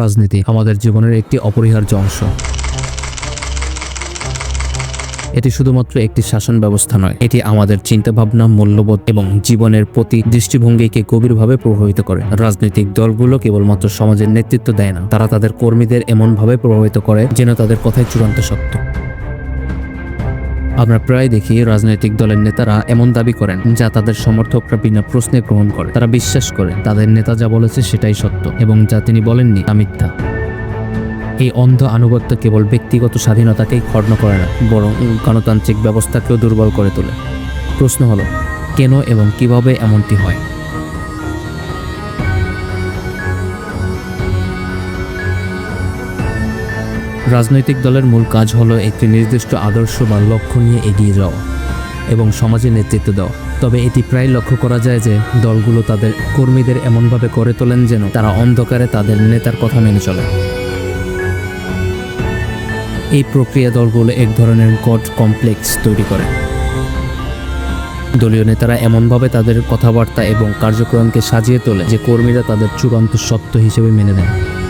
রাজনীতি আমাদের জীবনের একটি অপরিহার্য অংশ। এটি শুধুমাত্র একটি শাসন ব্যবস্থা নয়, এটি আমাদের চিন্তাভাবনা, মূল্যবোধ এবং জীবনের প্রতি দৃষ্টিভঙ্গিকে গভীরভাবে প্রভাবিত করে। রাজনৈতিক দলগুলো কেবলমাত্র সমাজের নেতৃত্ব দেয় না, তারা তাদের কর্মীদের এমনভাবে প্রভাবিত করে যেন তাদের কথাই চূড়ান্ত সত্য। আমরা প্রায় দেখি রাজনৈতিক দলের নেতারা এমন দাবি করেন যা তাদের সমর্থকরা বিনা প্রশ্নে গ্রহণ করে। তারা বিশ্বাস করে, তাদের নেতা যা বলেছে সেটাই সত্য এবং যা তিনি বলেননি তা মিথ্যা। এই অন্ধ আনুগত্য কেবল ব্যক্তিগত স্বাধীনতাকেই খর্ণ করে না, বরং গণতান্ত্রিক ব্যবস্থাকেও দুর্বল করে তোলে। প্রশ্ন হলো, কেন এবং কীভাবে এমনটি হয়? রাজনৈতিক দলের মূল কাজ হলো একটি নির্দিষ্ট আদর্শ বা লক্ষ্য নিয়ে এগিয়ে যাওয়া এবং সমাজে নেতৃত্ব দেওয়া। তবে এটি প্রায় লক্ষ্য করা যায় যে দলগুলো তাদের কর্মীদের এমনভাবে করে তোলেন যেন তারা অন্ধকারে তাদের নেতার কথা মেনে চলে। এই প্রক্রিয়া দলগুলো এক ধরনের গড কমপ্লেক্স তৈরি করে। দলীয় নেতারা এমনভাবে তাদের কথাবার্তা এবং কার্যক্রমকে সাজিয়ে তোলে যে কর্মীরা তাদের চূড়ান্ত সত্য হিসেবে মেনে নেয়।